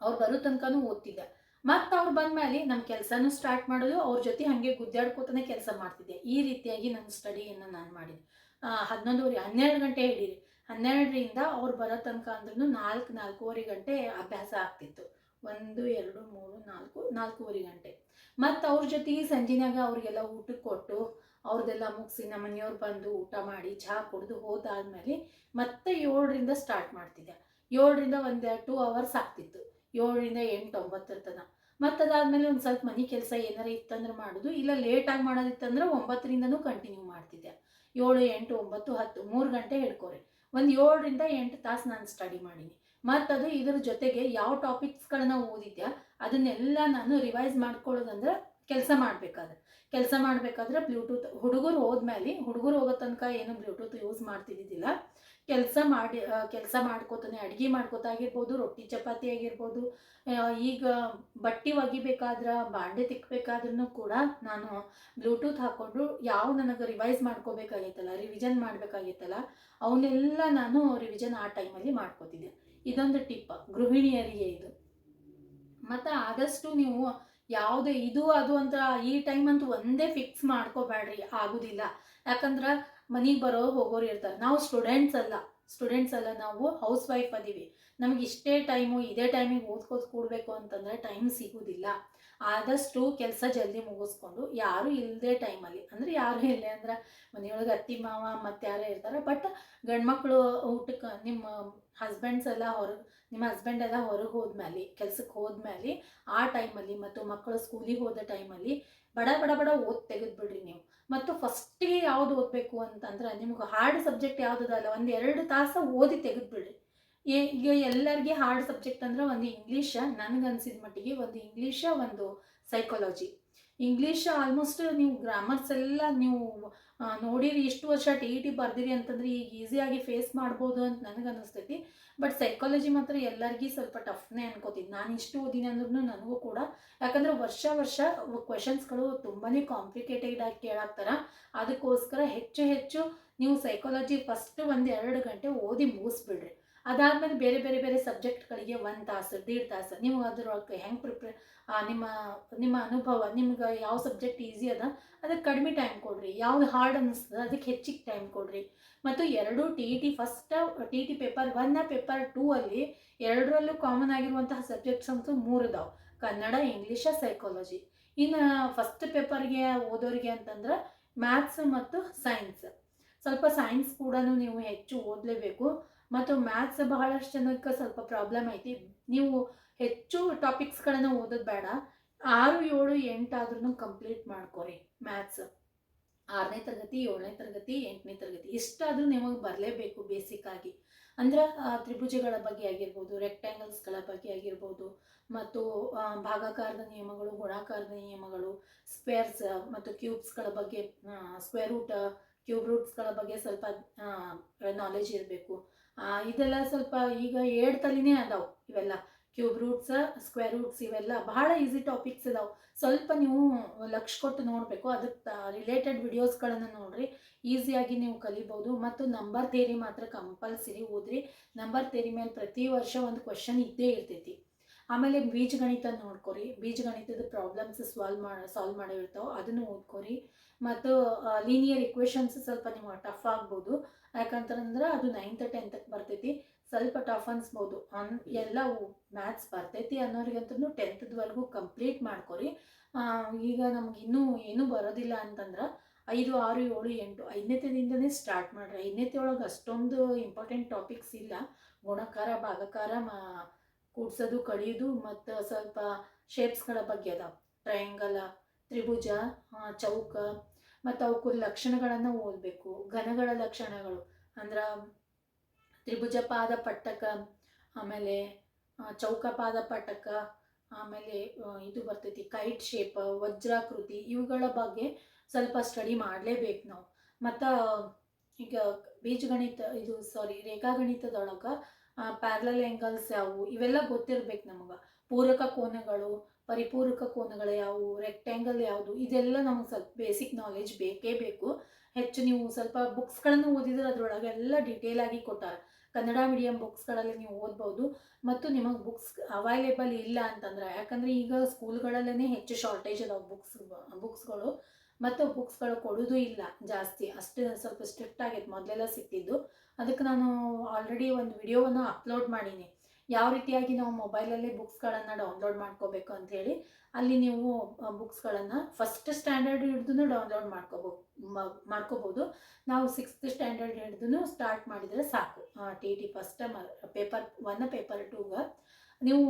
ಅವ್ರು ಬರೋ ತನಕನೂ ಓದ್ತಿದ್ದೆ. ಮತ್ತು ಅವ್ರು ಬಂದ್ಮೇಲೆ ನಮ್ಮ ಕೆಲಸನೂ ಸ್ಟಾರ್ಟ್ ಮಾಡೋದು ಅವ್ರ ಜೊತೆ ಹಾಗೆ ಗುದ್ದಾಡ್ಕೋತಾನೆ ಕೆಲಸ ಮಾಡ್ತಿದ್ದೆ. ಈ ರೀತಿಯಾಗಿ ನನ್ನ ಸ್ಟಡಿಯನ್ನು ನಾನು ಮಾಡಿದೆ. ಹನ್ನೊಂದುವರೆ, ಹನ್ನೆರಡು ಗಂಟೆ ಹಿಡೀರಿ ಹನ್ನೆರಡರಿಂದ ಅವ್ರು ಬರೋ ತನಕ ಅಂದ್ರೂ ನಾಲ್ಕು, ನಾಲ್ಕೂವರೆ ಗಂಟೆ ಅಭ್ಯಾಸ ಆಗ್ತಿತ್ತು. ಒಂದು, ಎರಡು, ಮೂರು, ನಾಲ್ಕು, ನಾಲ್ಕೂವರೆ ಗಂಟೆ. ಮತ್ತು ಅವ್ರ ಜೊತೆಗೆ ಸಂಜೆನಾಗ ಅವ್ರಿಗೆಲ್ಲ ಊಟಕ್ಕೆ ಕೊಟ್ಟು ಅವ್ರದ್ದೆಲ್ಲ ಮುಗಿಸಿ ನಮ್ಮ ಮನೆಯವ್ರು ಬಂದು ಊಟ ಮಾಡಿ ಚಹಾ ಕುಡಿದು ಹೋದಾದ್ಮೇಲೆ ಮತ್ತೆ ಏಳರಿಂದ ಸ್ಟಾರ್ಟ್ ಮಾಡ್ತಿದ್ದೆ. ಏಳರಿಂದ ಒಂದು ಟೂ ಅವರ್ಸ್ ಆಗ್ತಿತ್ತು. ಏಳರಿಂದ ಎಂಟು ಒಂಬತ್ತರ ತನಕ ಮತ್ತು ಅದಾದಮೇಲೆ ಒಂದು ಸ್ವಲ್ಪ ಮನೆ ಕೆಲಸ ಏನಾರ ಇತ್ತಂದ್ರೆ ಮಾಡೋದು, ಇಲ್ಲ ಲೇಟಾಗಿ ಮಾಡೋದಿತ್ತಂದ್ರೆ ಒಂಬತ್ತರಿಂದನೂ ಕಂಟಿನ್ಯೂ ಮಾಡ್ತಿದ್ದೆ. ಏಳು, ಎಂಟು, ಒಂಬತ್ತು, ಹತ್ತು, ಮೂರು ಗಂಟೆ ಹಿಡ್ಕೋರಿ. ಒಂದು ಏಳರಿಂದ ಎಂಟು ತಾಸು ನಾನು ಸ್ಟಡಿ ಮಾಡೀನಿ. ಅದು ಇದ್ರ ಜೊತೆಗೆ ಯಾವ ಟಾಪಿಕ್ಸ್ಗಳನ್ನ ಓದಿದ್ಯಾ, ಅದನ್ನೆಲ್ಲ ನಾನು ರಿವೈಸ್ ಮಾಡ್ಕೊಳ್ಳೋದಂದ್ರೆ ಕೆಲಸ ಮಾಡಬೇಕಾದ್ರೆ ಕೆಲಸ ಮಾಡಬೇಕಾದ್ರೆ ಬ್ಲೂಟೂತ್ ಹುಡುಗರು ಹೋದ್ಮೇಲೆ ಹುಡುಗರು ಹೋಗೋ ತನಕ ಏನು ಬ್ಲೂಟೂತ್ ಯೂಸ್ ಮಾಡ್ತಿದ್ದಿದ್ದಿಲ್ಲ. ಕೆಲಸ ಮಾಡಿ ಕೆಲಸ ಮಾಡ್ಕೋತಾನೆ, ಅಡುಗೆ ಮಾಡ್ಕೋತ ಆಗಿರ್ಬೋದು ರೊಟ್ಟಿ ಚಪಾತಿ ಆಗಿರ್ಬೋದು ಈಗ ಬಟ್ಟೆ ಒಗಿಬೇಕಾದ್ರೆ, ಬಾಂಡೆ ತಿಕ್ಕಬೇಕಾದ್ರೂ ಕೂಡ ನಾನು ಬ್ಲೂಟೂತ್ ಹಾಕ್ಕೊಂಡು ಯಾವ ನನಗೆ ರಿವೈಸ್ ಮಾಡ್ಕೋಬೇಕಾಗಿತ್ತಲ್ಲ ರಿವಿಷನ್ ಮಾಡಬೇಕಾಗಿತ್ತಲ್ಲ, ಅವನ್ನೆಲ್ಲ ನಾನು ರಿವಿಷನ್ ಆ ಟೈಮಲ್ಲಿ ಮಾಡ್ಕೋತಿದ್ದೆ. ಇದೊಂದು ಟಿಪ್, ಗೃಹಿಣಿಯರಿಗೆ ಇದು. ಮತ್ತು ಆದಷ್ಟು ನೀವು ಯಾವುದೇ ಇದು, ಅದು ಅಂತ ಈ ಟೈಮ್ ಅಂತೂ ಒಂದೇ ಫಿಕ್ಸ್ ಮಾಡ್ಕೋಬೇಡ್ರಿ, ಆಗೋದಿಲ್ಲ. ಯಾಕಂದ್ರೆ ಮನೆಗೆ ಬರೋ ಹೋಗೋರು ಇರ್ತಾರೆ. ನಾವು ಸ್ಟೂಡೆಂಟ್ಸ್ ಅಲ್ಲ. ಸ್ಟೂಡೆಂಟ್ಸ್ ಅಲ್ಲ ನಾವು ಹೌಸ್ ವೈಫ್ ಅದೀವಿ. ನಮಗೆ ಇಷ್ಟೇ ಟೈಮು ಇದೇ ಟೈಮಿಗೆ ಓದ್ಕೋತ ಕೂಡಬೇಕು ಅಂತಂದರೆ ಟೈಮ್ ಸಿಗೋದಿಲ್ಲ. ಆದಷ್ಟು ಕೆಲಸ ಜಲ್ದಿ ಮುಗಿಸ್ಕೊಂಡು, ಯಾರು ಇಲ್ಲದೆ ಟೈಮಲ್ಲಿ ಅಂದರೆ ಯಾರು ಇಲ್ಲ ಅಂದ್ರೆ ಮನೆಯೊಳಗೆ ಅತ್ತಿ, ಮಾವ ಮತ್ತು ಯಾರೋ ಇರ್ತಾರೆ. ಬಟ್ ಗಂಡ್ಮಕ್ಳು ಊಟಕ್ಕೆ, ನಿಮ್ಮ ಹಸ್ಬೆಂಡ್ಸ್ ಎಲ್ಲ ಹೊರಗೆ ನಿಮ್ಮ ಹಸ್ಬೆಂಡ್ ಎಲ್ಲ ಹೊರಗೆ ಹೋದ್ಮೇಲೆ ಕೆಲ್ಸಕ್ಕೆ ಹೋದ್ಮೇಲೆ ಆ ಟೈಮಲ್ಲಿ ಮತ್ತು ಮಕ್ಕಳು ಸ್ಕೂಲಿಗೆ ಹೋದ ಟೈಮಲ್ಲಿ ಬಡ ಬಡ ಬಡ ಓದ್ ತೆಗೆದ್ಬಿಡ್ರಿ ನೀವು. ಮತ್ತು ಫಸ್ಟಿಗೆ ಯಾವುದು ಓದಬೇಕು ಅಂತಂದ್ರೆ ನಿಮ್ಗೆ ಹಾರ್ಡ್ ಸಬ್ಜೆಕ್ಟ್ ಯಾವುದಲ್ಲ ಒಂದು ಎರಡು ತಾಸು ಓದಿ ತೆಗೆದ್ಬಿಡ್ರಿ. ಏ ಈಗ ಎಲ್ಲರಿಗೆ ಹಾರ್ಡ್ ಸಬ್ಜೆಕ್ಟ್ ಅಂದ್ರೆ ಒಂದು ಇಂಗ್ಲೀಷ ನನಗನ್ಸಿದ ಮಟ್ಟಿಗೆ ಒಂದು ಇಂಗ್ಲೀಷ ಒಂದು ಸೈಕಾಲಜಿ ಇಂಗ್ಲೀಷ್ ಆಲ್ಮೋಸ್ಟ್ ನೀವು ಗ್ರಾಮರ್ಸ್ ಎಲ್ಲ ನೀವು ನೋಡಿರಿ ಇಷ್ಟು ವರ್ಷ ಟಿ ಇ ಟಿ ಬರ್ದಿರಿ ಅಂತಂದ್ರೆ ಈಗ ಈಸಿಯಾಗಿ ಫೇಸ್ ಮಾಡ್ಬೋದು ಅಂತ ನನಗೆ ಅನ್ನಿಸ್ತೈತಿ ಬಟ್ ಸೈಕಾಲಜಿ ಮಾತ್ರ ಎಲ್ಲರಿಗೂ ಸ್ವಲ್ಪ ಟಫ್ನೇ ಅನ್ಕೋತೀನಿ. ನಾನು ಇಷ್ಟು ಓದಿನಿ ಅಂದ್ರೂ ನನಗೂ ಕೂಡ, ಯಾಕಂದ್ರೆ ವರ್ಷ ವರ್ಷ ಕ್ವೆಶನ್ಸ್ಗಳು ತುಂಬಾ ಕಾಂಪ್ಲಿಕೇಟೆಡ್ ಆಗಿ ಕೇಳಾಕ್ತಾರ ಅದಕ್ಕೋಸ್ಕರ ಹೆಚ್ಚು ಹೆಚ್ಚು ನೀವು ಸೈಕಾಲಜಿ ಫಸ್ಟ್ ಒಂದು ಎರಡು ಗಂಟೆ ಓದಿ ಮುಗಿಸ್ಬಿಡ್ರಿ. ಅದಾದಮೇಲೆ ಬೇರೆ ಬೇರೆ ಬೇರೆ ಸಬ್ಜೆಕ್ಟ್ಗಳಿಗೆ ಒಂದು ತಾಸು, ದೀಡ್ ತಾಸು ನೀವು ಅದ್ರೊಳಗೆ ಹೆಂಗೆ ಪ್ರಿಪೇರ್ ನಿಮ್ಮ ನಿಮ್ಮ ಅನುಭವ, ನಿಮ್ಗೆ ಯಾವ ಸಬ್ಜೆಕ್ಟ್ ಈಸಿ ಅದ ಅದಕ್ಕೆ ಕಡಿಮೆ ಟೈಮ್ ಕೊಡ್ರಿ. ಯಾವ್ದು ಹಾರ್ಡ್ ಅನ್ನಿಸ್ತದೆ ಅದಕ್ಕೆ ಹೆಚ್ಚಿಗೆ ಟೈಮ್ ಕೊಡ್ರಿ. ಮತ್ತು ಎರಡು T E T first T T paper one paper two ಅಲ್ಲಿ ಎರಡರಲ್ಲೂ ಕಾಮನ್ ಆಗಿರುವಂತಹ ಸಬ್ಜೆಕ್ಟ್ಸ್ ಅಂತೂ ಮೂರು ಇದಾವೆ. ಕನ್ನಡ ಇಂಗ್ಲೀಷ ಸೈಕಾಲಜಿ ಇನ್ನು ಫಸ್ಟ್ ಪೇಪರ್ಗೆ ಓದೋರಿಗೆ ಅಂತಂದ್ರೆ ಮ್ಯಾಥ್ಸ್ ಮತ್ತು ಸೈನ್ಸ್ ಸ್ವಲ್ಪ ಸೈನ್ಸ್ ಕೂಡ ನೀವು ಹೆಚ್ಚು ಓದಲೇಬೇಕು. ಮತ್ತು ಮ್ಯಾಥ್ಸ್ ಬಹಳಷ್ಟು ಜನಕ್ಕೆ ಸ್ವಲ್ಪ ಪ್ರಾಬ್ಲಮ್ ಐತಿ. ನೀವು ಹೆಚ್ಚು ಟಾಪಿಕ್ಸ್ಗಳನ್ನು ಓದೋದು ಬೇಡ. ಆರು, ಏಳು ಎಂಟಾದ್ರೂ ಕಂಪ್ಲೀಟ್ ಮಾಡ್ಕೊರಿ ಮ್ಯಾಥ್ಸ್ ಆರನೇ ತರಗತಿ, ಏಳನೇ ತರಗತಿ, ಎಂಟನೇ ತರಗತಿ ಇಷ್ಟಾದರೂ ನಿಮಗೆ ಬರಲೇಬೇಕು ಬೇಸಿಕ್ ಆಗಿ. ಅಂದ್ರೆ ತ್ರಿಭುಜಗಳ ಬಗ್ಗೆ ಆಗಿರ್ಬೋದು ರೆಕ್ಟ್ಯಾಂಗಲ್ಸ್ಗಳ ಬಗ್ಗೆ ಆಗಿರ್ಬೋದು, ಮತ್ತು ಭಾಗಾಕಾರದ ನಿಯಮಗಳು, ಗುಣಾಕಾರದ ನಿಯಮಗಳು ಸ್ಕ್ವೇರ್ಸ್ ಮತ್ತು ಕ್ಯೂಬ್ಸ್ಗಳ ಬಗ್ಗೆ ಸ್ಕ್ವೇರ್ ರೂಟ್ ಕ್ಯೂಬ್ ರೂಟ್ಸ್ಗಳ ಬಗ್ಗೆ ಸ್ವಲ್ಪ ನಾಲೆಜ್ ಇರಬೇಕು. ಇದೆಲ್ಲ ಸ್ವಲ್ಪ ಈಗ ಏಡ್ತಲಿನೇ ಅದಾವೆ ಇವೆಲ್ಲ. ಕ್ಯೂಬ್ ರೂಟ್ಸ್ ಸ್ಕ್ವೇರ್ ರೂಟ್ಸ್ ಇವೆಲ್ಲ ಬಹಳ ಈಸಿ ಟಾಪಿಕ್ಸ್ ಇದಾವೆ. ಸ್ವಲ್ಪ ನೀವು ಲಕ್ಷ ಕೊಟ್ಟು ನೋಡಬೇಕು. ಅದಕ್ಕೆ ರಿಲೇಟೆಡ್ ವಿಡಿಯೋಸ್ಗಳನ್ನು ನೋಡ್ರಿ. ಈಸಿಯಾಗಿ ನೀವು ಕಲಿಬೋದು. ಮತ್ತು ನಂಬರ್ ಥೇರಿ ಮಾತ್ರ ಕಂಪಲ್ಸರಿ ಓದ್ರಿ. ನಂಬರ್ ಥೇರಿ ಮೇಲೆ ಪ್ರತಿ ವರ್ಷ ಒಂದು ಕ್ವಶನ್ ಇದ್ದೇ ಇರ್ತೈತಿ. ಆಮೇಲೆ ಬೀಜಗಣಿತ ನೋಡ್ಕೊರಿ. ಬೀಜಗಣಿತದ ಪ್ರಾಬ್ಲಮ್ಸ್ ಸಾಲ್ವ್ ಮಾಡಿ ಸಾಲ್ವ್ ಮಾಡಿರ್ತಾವೆ. ಅದನ್ನು ಓದ್ಕೊರಿ. ಮತ್ತು ಲೀನಿಯರ್ ಇಕ್ವೇಷನ್ಸ್ ಸ್ವಲ್ಪ ನಿಮ್ಗೆ ಟಫ್ ಆಗ್ಬೋದು. ಯಾಕಂತಂದ್ರೆ ಅದು ನೈನ್ತ್ ಟೆಂತಕ್ಕೆ ಬರ್ತೈತಿ. ಸ್ವಲ್ಪ ಟಫ್ ಅನ್ಸ್ಬೋದು. ಅನ್, ಎಲ್ಲ ಮ್ಯಾಥ್ಸ್ ಬರ್ತೈತಿ ಅನ್ನೋರಿಗಂತೂ ಟೆಂತ್ವರೆಗೂ ಕಂಪ್ಲೀಟ್ ಮಾಡ್ಕೊರಿ. ಈಗ ನಮ್ಗೆ ಇನ್ನೂ ಏನೂ ಬರೋದಿಲ್ಲ ಅಂತಂದ್ರೆ ಐದು, ಆರು, ಏಳು, ಎಂಟು ಐದನೇತದಿಂದನೇ ಸ್ಟಾರ್ಟ್ ಮಾಡ್ರಿ. ಐದನೇತೆ ಒಳಗೆ ಅಷ್ಟೊಂದು ಇಂಪಾರ್ಟೆಂಟ್ ಟಾಪಿಕ್ಸ್ ಇಲ್ಲ. ಗುಣಕಾರ, ಭಾಗಕಾರ, ಮಾ ಕೂಡ್ಸೋದು, ಕಳಿಯೋದು ಮತ್ತು ಸ್ವಲ್ಪ ಶೇಪ್ಸ್ಗಳ ಬಗ್ಗೆ ಅದಾವ. ಟ್ರಯಾಂಗಲ ತ್ರಿಭುಜ ಚೌಕ ಮತ್ತು ಅವಕ್ಕೂ ಲಕ್ಷಣಗಳನ್ನು ಓದಬೇಕು ಘನಗಳ ಲಕ್ಷಣಗಳು ಅಂದ್ರೆ ತ್ರಿಭುಜ ಪಾದ ಪಟ್ಟಕ, ಆಮೇಲೆ ಚೌಕ ಪಾದ ಪಟ್ಟಕ, ಆಮೇಲೆ ಇದು ಬರ್ತೈತಿ ಕೈಟ್ ಶೇಪ್ ವಜ್ರಾಕೃತಿ ಇವುಗಳ ಬಗ್ಗೆ ಸ್ವಲ್ಪ ಸ್ಟಡಿ ಮಾಡಲೇಬೇಕು ನಾವು. ಮತ್ತು ಈಗ ಬೀಜಗಣಿತ, ಇದು ಸಾರಿ ರೇಖಾಗಣಿತದೊಳಗೆ ಪ್ಯಾರಲಲ್ ಆ್ಯಂಗಲ್ಸ್ ಯಾವುವು? ಇವೆಲ್ಲ ಗೊತ್ತಿರ್ಬೇಕು ನಮಗೆ. ಪೂರಕ ಕೋನಗಳು, ಪರಿಪೂರಕ ಕೋನಗಳು ಯಾವುವು? ರೆಕ್ಟ್ಯಾಂಗಲ್ ಯಾವುದು? ಇದೆಲ್ಲ ನಮಗೆ ಸ್ವಲ್ಪ ಬೇಸಿಕ್ ನಾಲೆಜ್ ಬೇಕೇ ಬೇಕು. ಹೆಚ್ಚು ನೀವು ಸ್ವಲ್ಪ ಬುಕ್ಸ್ಗಳನ್ನು ಓದಿದ್ರೆ ಅದರೊಳಗೆ ಎಲ್ಲ ಡೀಟೇಲ್ ಆಗಿ ಕೊಟ್ಟಾರೆ. ಕನ್ನಡ ಮೀಡಿಯಂ ಬುಕ್ಸ್ಗಳಲ್ಲಿ ನೀವು ಓದ್ಬೋದು. ಮತ್ತು ನಿಮಗೆ ಬುಕ್ಸ್ ಅವೈಲೇಬಲ್ ಇಲ್ಲ ಅಂತಂದ್ರೆ, ಯಾಕಂದರೆ ಈಗ ಸ್ಕೂಲ್ಗಳಲ್ಲೇ ಹೆಚ್ಚು ಶಾರ್ಟೇಜ್ ಅದಾವೆ ಬುಕ್ಸ್ ಬುಕ್ಸ್ಗಳು ಮತ್ತು ಬುಕ್ಸ್ಗಳು ಕೊಡೋದು ಇಲ್ಲ ಜಾಸ್ತಿ. ಅಷ್ಟು ಸ್ವಲ್ಪ ಸ್ಟ್ರಿಕ್ಟ್ ಆಗೈತೆ ಮೊದಲೆಲ್ಲ ಸಿಕ್ತಿದ್ದು ಅದಕ್ಕೆ ನಾನು ಆಲ್ರೆಡಿ ಒಂದು ವಿಡಿಯೋವನ್ನು ಅಪ್ಲೋಡ್ ಮಾಡೀನಿ. ಯಾವ ರೀತಿಯಾಗಿ ನಾವು ಮೊಬೈಲಲ್ಲೇ ಬುಕ್ಸ್ಗಳನ್ನು ಡೌನ್ಲೋಡ್ ಮಾಡ್ಕೋಬೇಕು ಅಂಥೇಳಿ ಅಲ್ಲಿ ನೀವು ಬುಕ್ಸ್ಗಳನ್ನು ಫಸ್ಟ್ ಸ್ಟ್ಯಾಂಡರ್ಡ್ ಹಿಡ್ದು ಡೌನ್ಲೋಡ್ ಮಾಡ್ಕೋಬೋ ಮಾಡ್ಕೋಬೋದು. ನಾವು ಸಿಕ್ಸ್ತ್ ಸ್ಟ್ಯಾಂಡರ್ಡ್ ಹಿಡ್ದು ಸ್ಟಾರ್ಟ್ ಮಾಡಿದರೆ ಸಾಕು. T T first paper one paper ಟೂಗೆ ನೀವು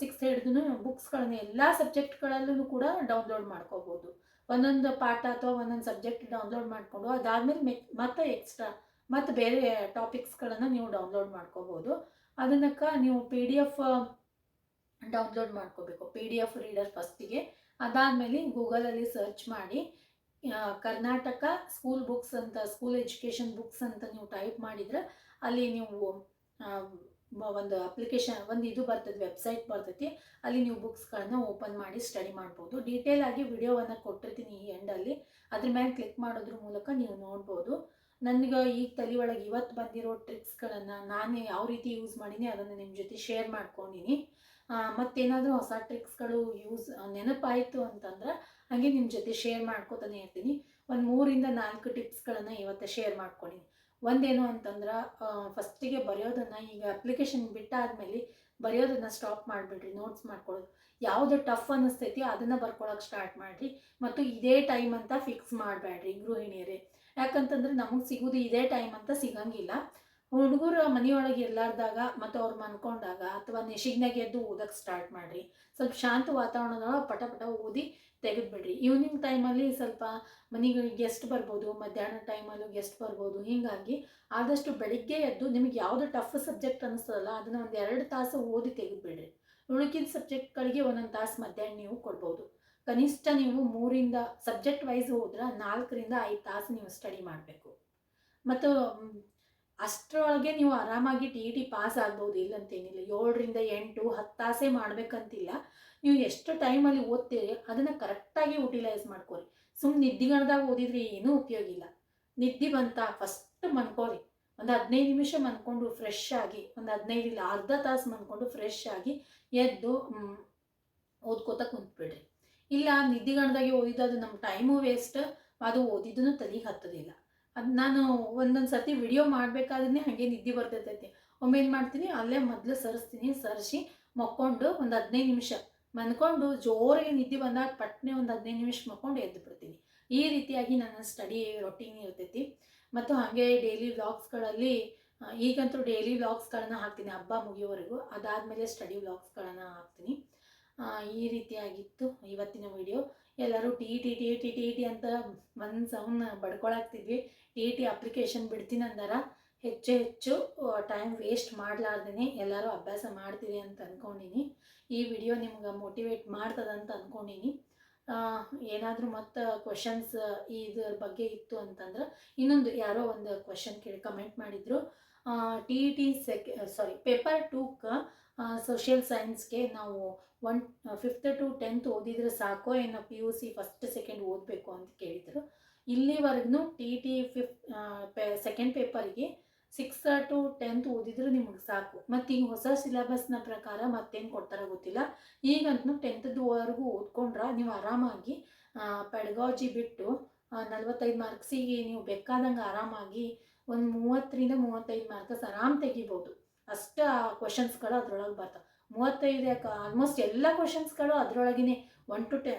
ಸಿಕ್ಸ್ತ್ ಹಿಡ್ದು ಬುಕ್ಸ್ಗಳನ್ನ ಎಲ್ಲ ಸಬ್ಜೆಕ್ಟ್ಗಳಲ್ಲೂ ಕೂಡ ಡೌನ್ಲೋಡ್ ಮಾಡ್ಕೋಬೋದು. ಒಂದೊಂದು ಪಾಠ ಅಥವಾ ಒಂದೊಂದು ಸಬ್ಜೆಕ್ಟ್ ಡೌನ್ಲೋಡ್ ಮಾಡಿಕೊಂಡು ಅದಾದಮೇಲೆ ಮೆ, ಮತ್ತೆ ಎಕ್ಸ್ಟ್ರಾ ಮತ್ತು ಬೇರೆ ಟಾಪಿಕ್ಸ್ಗಳನ್ನು ನೀವು ಡೌನ್ಲೋಡ್ ಮಾಡ್ಕೋಬೋದು. ಅದನ್ನಕ್ಕೆ ನೀವು ಪಿ ಡಿ ಎಫ್ ಡೌನ್ಲೋಡ್ ಮಾಡ್ಕೋಬೇಕು. ಪಿ ಡಿ ಎಫ್ ರೀಡರ್ ಫಸ್ಟಿಗೆ ಅದಾದಮೇಲೆ ಗೂಗಲಲ್ಲಿ ಸರ್ಚ್ ಮಾಡಿ ಕರ್ನಾಟಕ ಸ್ಕೂಲ್ ಬುಕ್ಸ್ ಅಂತ ಸ್ಕೂಲ್ ಎಜುಕೇಷನ್ ಬುಕ್ಸ್ ಅಂತ ನೀವು ಟೈಪ್ ಮಾಡಿದ್ರೆ ಅಲ್ಲಿ ನೀವು ಒಂದು ಅಪ್ಲಿಕೇಶನ್ ಒಂದು ಇದು ಬರ್ತದೆ ವೆಬ್ಸೈಟ್ ಬರ್ತೈತಿ. ಅಲ್ಲಿ ನೀವು ಬುಕ್ಸ್ಗಳನ್ನ ಓಪನ್ ಮಾಡಿ ಸ್ಟಡಿ ಮಾಡ್ಬೋದು. ಡೀಟೇಲ್ ಆಗಿ ವಿಡಿಯೋವನ್ನು ಕೊಟ್ಟಿರ್ತೀನಿ ಈ ಎಂಡಲ್ಲಿ ಅದ್ರ ಮೇಲೆ ಕ್ಲಿಕ್ ಮಾಡೋದ್ರ ಮೂಲಕ ನೀವು ನೋಡ್ಬೋದು. ನನಗೆ ಈಗ ತಲೆ ಒಳಗೆ ಇವತ್ತು ಬಂದಿರೋ ಟ್ರಿಕ್ಸ್ಗಳನ್ನು ನಾನೇ ಯಾವ ರೀತಿ ಯೂಸ್ ಮಾಡೀನಿ ಅದನ್ನು ನಿಮ್ಮ ಜೊತೆ ಶೇರ್ ಮಾಡ್ಕೊಂಡಿನಿ. ಮತ್ತೇನಾದರೂ ಹೊಸ ಟ್ರಿಕ್ಸ್ಗಳು ಯೂಸ್ ನೆನಪಾಯಿತು ಅಂತಂದ್ರೆ ಹಾಗೆ ನಿಮ್ಮ ಜೊತೆ ಶೇರ್ ಮಾಡ್ಕೋತಾನೆ ಇರ್ತೀನಿ. ಒಂದು ಮೂರಿಂದ ನಾಲ್ಕು ಟಿಪ್ಸ್ಗಳನ್ನು ಇವತ್ತು ಶೇರ್ ಮಾಡ್ಕೊಂಡಿನಿ. ಒಂದೇನು ಅಂತಂದ್ರೆ ಫಸ್ಟಿಗೆ ಬರೆಯೋದನ್ನು ಈಗ ಅಪ್ಲಿಕೇಶನ್ ಬಿಟ್ಟಾದ್ಮೇಲೆ ಬರೆಯೋದನ್ನು ಸ್ಟಾಪ್ ಮಾಡಿಬಿಡ್ರಿ ನೋಟ್ಸ್ ಮಾಡ್ಕೊಳ್ಳೋದು. ಯಾವುದು ಟಫ್ ಅನ್ನಿಸ್ತೈತಿ ಅದನ್ನು ಬರ್ಕೊಳಕ್ಕೆ ಸ್ಟಾರ್ಟ್ ಮಾಡಿರಿ. ಮತ್ತು ಇದೇ ಟೈಮ್ ಅಂತ ಫಿಕ್ಸ್ ಮಾಡಬೇಡ್ರಿ ಗೃಹಿಣಿಯರೇ. ಯಾಕಂತಂದ್ರೆ ನಮಗೆ ಸಿಗೋದು ಇದೇ ಟೈಮ್ ಅಂತ ಸಿಗಂಗಿಲ್ಲ. ಹುಡುಗರು ಮನೆಯೊಳಗೆ ಇರ್ಲಾರ್ದಾಗ ಮತ್ತು ಅವ್ರು ಮನ್ಕೊಂಡಾಗ ಅಥವಾ ನೆಶಿಗ್ನಾಗ ಎದ್ದು ಓದಕ್ಕೆ ಸ್ಟಾರ್ಟ್ ಮಾಡಿರಿ. ಸ್ವಲ್ಪ ಶಾಂತ ವಾತಾವರಣದೊಳಗೆ ಪಟ ಪಟ ಓದಿ ತೆಗೆದುಬಿಡ್ರಿ. ಈವ್ನಿಂಗ್ ಟೈಮಲ್ಲಿ ಸ್ವಲ್ಪ ಮನೆಗೆ ಗೆಸ್ಟ್ ಬರ್ಬೋದು, ಮಧ್ಯಾಹ್ನ ಟೈಮಲ್ಲೂ ಗೆಸ್ಟ್ ಬರ್ಬೋದು, ಹೀಗಾಗಿ ಆದಷ್ಟು ಬೆಳಿಗ್ಗೆ ಎದ್ದು ನಿಮಗೆ ಯಾವುದು ಟಫ್ ಸಬ್ಜೆಕ್ಟ್ ಅನ್ನಿಸ್ತದಲ್ಲ ಅದನ್ನು ಒಂದು ಎರಡು ತಾಸು ಓದಿ ತೆಗೆದುಬಿಡ್ರಿ. ಉಳುಕಿದ ಸಬ್ಜೆಕ್ಟ್ಗಳಿಗೆ ಒಂದೊಂದು ತಾಸು ಮಧ್ಯಾಹ್ನ ನೀವು ಕೊಡ್ಬೋದು. ಕನಿಷ್ಠ ನೀವು ಮೂರಿಂದ ಸಬ್ಜೆಕ್ಟ್ ವೈಸ್ ಹೋದ್ರೆ ನಾಲ್ಕರಿಂದ ಐದು ತಾಸು ನೀವು ಸ್ಟಡಿ ಮಾಡಬೇಕು. ಮತ್ತು ಅಷ್ಟರೊಳಗೆ ನೀವು ಆರಾಮಾಗಿ ಟಿ ಇ ಟಿ ಪಾಸ್ ಆಗ್ಬೋದು ಇಲ್ಲಂತೇನಿಲ್ಲ. ಏಳರಿಂದ ಎಂಟು, ಹತ್ತು ತಾಸೇ ಮಾಡಬೇಕಂತಿಲ್ಲ. ನೀವು ಎಷ್ಟು ಟೈಮಲ್ಲಿ ಓದ್ತೀರಿ, ಅದನ್ನು ಕರೆಕ್ಟಾಗಿ ಯುಟಿಲೈಸ್ ಮಾಡ್ಕೊರಿ. ಸುಮ್ಮನೆ ನಿದ್ದಿಗಣದಾಗ ಓದಿದ್ರೆ ಏನೂ ಉಪಯೋಗ ಇಲ್ಲ. ನಿದ್ದೆ ಬಂತ ಫಸ್ಟ್ ಮನ್ಕೋರಿ ಒಂದು ಹದಿನೈದು ನಿಮಿಷ ಮನ್ಕೊಂಡು ಫ್ರೆಶ್ ಆಗಿ, ಒಂದು ಹದಿನೈದು ಇಲ್ಲ ಅರ್ಧ ತಾಸು ಮನ್ಕೊಂಡು ಫ್ರೆಶ್ ಆಗಿ ಎದ್ದು ಓದ್ಕೋತಾ ಕುಂತ್ಬಿಡ್ರಿ. ಇಲ್ಲ ನಿದ್ದಿಗಣದಾಗೆ ಓದಿದ್ದು ಅದು ನಮ್ಮ ಟೈಮು ವೇಸ್ಟ್ ಅದು ಓದಿದ್ದು ತಲೆಗೆ ಹತ್ತೋದಿಲ್ಲ. ಅದು ನಾನು ಒಂದೊಂದು ಸರ್ತಿ ವಿಡಿಯೋ ಮಾಡಬೇಕಾದ್ರೆ ಹಾಗೆ ನಿದ್ದೆ ಬರ್ತೈತೈತಿ ಒಮ್ಮೆ ಏನು ಮಾಡ್ತೀನಿ, ಅಲ್ಲೇ ಮೊದಲು ಸರಿಸ್ತೀನಿ, ಸರಿಸಿ ಮಕ್ಕೊಂಡು ಒಂದು ಹದಿನೈದು ನಿಮಿಷ ಮನ್ಕೊಂಡು ಜೋರಾಗಿ ನಿದ್ದೆ ಬಂದಾಗ ಪಟ್ನೆ ಒಂದು ಹದಿನೈದು ನಿಮಿಷ ಮಕ್ಕೊಂಡು ಎದ್ದು ಬಿಡ್ತೀನಿ. ಈ ರೀತಿಯಾಗಿ ನನ್ನ ಸ್ಟಡಿ ರೊಟೀನ್ ಇರ್ತೈತಿ. ಮತ್ತು ಹಾಗೆ ಡೈಲಿ ವ್ಲಾಗ್ಸ್ಗಳಲ್ಲಿ ಈಗಂತೂ ಡೈಲಿ ವ್ಲಾಗ್ಸ್ಗಳನ್ನ ಹಾಕ್ತೀನಿ. ಹಬ್ಬ ಮುಗಿಯೋವರೆಗೂ. ಅದಾದಮೇಲೆ ಸ್ಟಡಿ ವ್ಲಾಗ್ಸ್ಗಳನ್ನು ಹಾಕ್ತೀನಿ. ಈ ರೀತಿಯಾಗಿತ್ತು ಇವತ್ತಿನ ವಿಡಿಯೋ ಎಲ್ಲರೂ T T T T T T ಅಂತ ಒಂದು ಸೌಂಡ್ ಬಡ್ಕೊಳಕ್ತಿದ್ವಿ. ಟಿ ಟಿ ಅಪ್ಲಿಕೇಶನ್ ಬಿಡ್ತೀನಿ ಅಂದಾರ. ಹೆಚ್ಚು ಹೆಚ್ಚು ಟೈಮ್ ವೇಸ್ಟ್ ಮಾಡಲಾರ್ದೇ ಎಲ್ಲರೂ ಅಭ್ಯಾಸ ಮಾಡ್ತೀರಿ ಅಂತ ಅಂದ್ಕೊಂಡಿನಿ ಈ ವಿಡಿಯೋ ನಿಮ್ಗೆ ಮೋಟಿವೇಟ್ ಮಾಡ್ತದಂತ ಅಂದ್ಕೊಂಡಿನಿ ಏನಾದರೂ ಮತ್ತು ಕ್ವಶನ್ಸ್ ಇದ್ರ ಬಗ್ಗೆ ಇತ್ತು ಅಂತಂದ್ರೆ ಇನ್ನೊಂದು ಯಾರೋ ಒಂದು ಕ್ವಶನ್ ಕೇಳಿ ಕಮೆಂಟ್ ಮಾಡಿದರು. ಟಿ ಟಿ ಸೆಕೆ ಸಾರಿ ಪೇಪರ್ ಟೂಕ್ಕೆ ಸೋಷಿಯಲ್ ಸೈನ್ಸ್ಗೆ ನಾವು ಒನ್ ಫಿಫ್ತ್ ಟು ಟೆಂತ್ ಓದಿದರೆ ಸಾಕೋ ಏನೋ P U C first second ಓದಬೇಕು ಅಂತ ಕೇಳಿದರು. ಇಲ್ಲಿವರೆಗೂ ಟಿ ಟಿ ಫಿಫ್ತ್ ಸೆಕೆಂಡ್ ಪೇಪರ್ಗೆ ಸಿಕ್ಸ್ ಟು ಟೆಂತ್ ಓದಿದ್ರೆ ನಿಮ್ಗೆ ಸಾಕು. ಮತ್ತು ಈಗ ಹೊಸ ಸಿಲೆಬಸ್ನ ಪ್ರಕಾರ ಮತ್ತೇನು ಕೊಡ್ತಾರೋ ಗೊತ್ತಿಲ್ಲ. ಈಗಂತೂ ಟೆಂತ್ದುವರೆಗೂ ಓದ್ಕೊಂಡ್ರೆ ನೀವು ಆರಾಮಾಗಿ ಪೆಡಗಾಜಿ ಬಿಟ್ಟು ನಲ್ವತ್ತೈದು ಮಾರ್ಕ್ಸಿಗೆ ನೀವು ಬೇಕಾದಂಗೆ ಆರಾಮಾಗಿ ಒಂದು ಮೂವತ್ತರಿಂದ ಮೂವತ್ತೈದು ಮಾರ್ಕ್ಸ್ ಆರಾಮ್ ತೆಗಿಬೋದು. ಅಷ್ಟು ಕ್ವಶನ್ಸ್ಗಳು ಅದರೊಳಗೆ ಬರ್ತಾವೆ. ಮೂವತ್ತೈದು ಯಾಕೆ ಆಲ್ಮೋಸ್ಟ್ ಎಲ್ಲ ಕ್ವಶನ್ಸ್ಗಳು ಅದರೊಳಗಿನೇ one to ten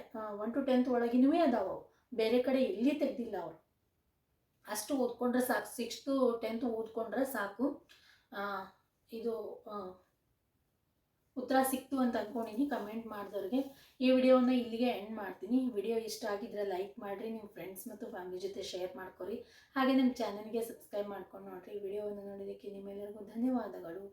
one to tenth ಒಳಗಿನೂ ಅದಾವೆ ಅವು. ಬೇರೆ ಕಡೆ ಎಲ್ಲಿ ತೆಗ್ದಿಲ್ಲ ಅವರು. ಅಷ್ಟು ಓದ್ಕೊಂಡ್ರೆ ಸಾಕು ಸಿಕ್ಸ್ತು ಟೆಂತ್ ಓದ್ಕೊಂಡ್ರೆ ಸಾಕು. ಇದು ಉತ್ತರ ಸಿಕ್ತು ಅಂತ ಅಂದ್ಕೊಂಡಿನಿ ಕಮೆಂಟ್ ಮಾಡಿದವ್ರಿಗೆ. ಈ ವಿಡಿಯೋನ ಇಲ್ಲಿಗೆ ಎಂಡ್ ಮಾಡ್ತೀನಿ. ವಿಡಿಯೋ ಇಷ್ಟ ಆಗಿದ್ರೆ ಲೈಕ್ ಮಾಡಿರಿ ನಿಮ್ಮ ಫ್ರೆಂಡ್ಸ್ ಮತ್ತು ಫ್ಯಾಮಿಲಿ ಜೊತೆ ಶೇರ್ ಮಾಡ್ಕೊರಿ. ಹಾಗೆ ನಮ್ಮ ಚಾನಲ್ಗೆ ಸಬ್ಸ್ಕ್ರೈಬ್ ಮಾಡ್ಕೊಂಡು ನೋಡಿರಿ. ವಿಡಿಯೋವನ್ನು ನೋಡೋದಕ್ಕೆ ನಿಮ್ಮೆಲ್ಲರಿಗೂ ಧನ್ಯವಾದಗಳು.